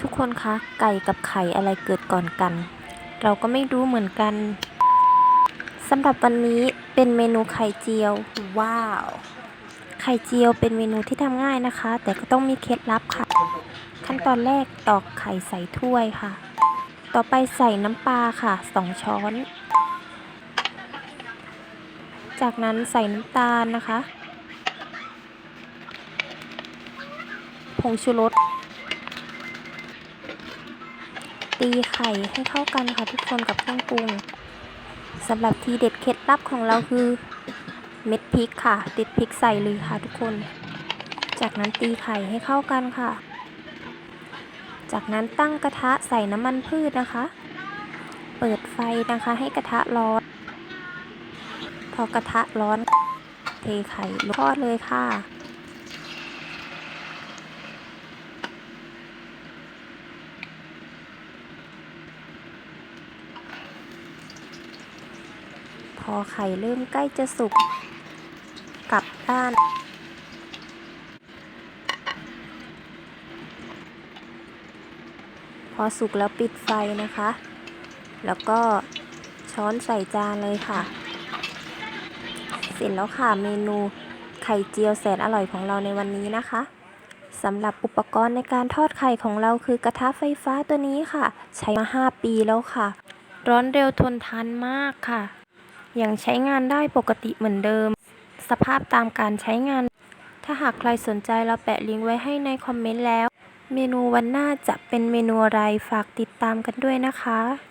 ทุกคนคะ ไก่กับไข่อะไรเกิดก่อนกัน เราก็ไม่รู้เหมือนกันสำหรับวันนี้เป็นเมนูไข่เจียว ว้าว ไข่เจียวเป็นเมนูที่ทำง่ายนะคะ แต่ก็ต้องมีเคล็ดลับค่ะ ขั้นตอนแรกตอกไข่ใส่ถ้วยค่ะ ต่อไปใส่น้ำปลาค่ะสองช้อน จากนั้นใส่น้ำตาลนะคะ ผงชูรส ตีไข่ให้เข้ากันค่ะทุกคนกับเครื่องปรุงสำหรับทีเด็ดเคล็ดลับของเราคือเม็ดพริกค่ะเด็ดพริกใส่เลยค่ะทุกคน จากนั้นตีไข่ให้เข้ากันค่ะ จากนั้นตั้งกระทะใส่น้ำมันพืชนะคะ เปิดไฟนะคะให้กระทะร้อน พอกระทะร้อน เทไข่ลงทอดเลยค่ะ พอไข่เริ่มใกล้จะสุกกลับด้าน พอสุกแล้วปิดไฟนะคะ แล้วก็ช้อนใส่จานเลยค่ะ เสร็จแล้วค่ะเมนูไข่เจียวแสนอร่อยของเราในวันนี้นะคะสำหรับอุปกรณ์ในการทอดไข่ของเราคือกระทะไฟฟ้าตัวนี้ค่ะ ใช้มา 5 ปีแล้วค่ะ ร้อนเร็วทนทานมากค่ะ ยังใช้งานได้ปกติเหมือนเดิม สภาพตามการใช้งาน ถ้าหากใครสนใจเราแปะลิงก์ไว้ให้ในคอมเมนต์แล้ว เมนูวันหน้าจะเป็นเมนูอะไรฝากติดตามกันด้วยนะคะ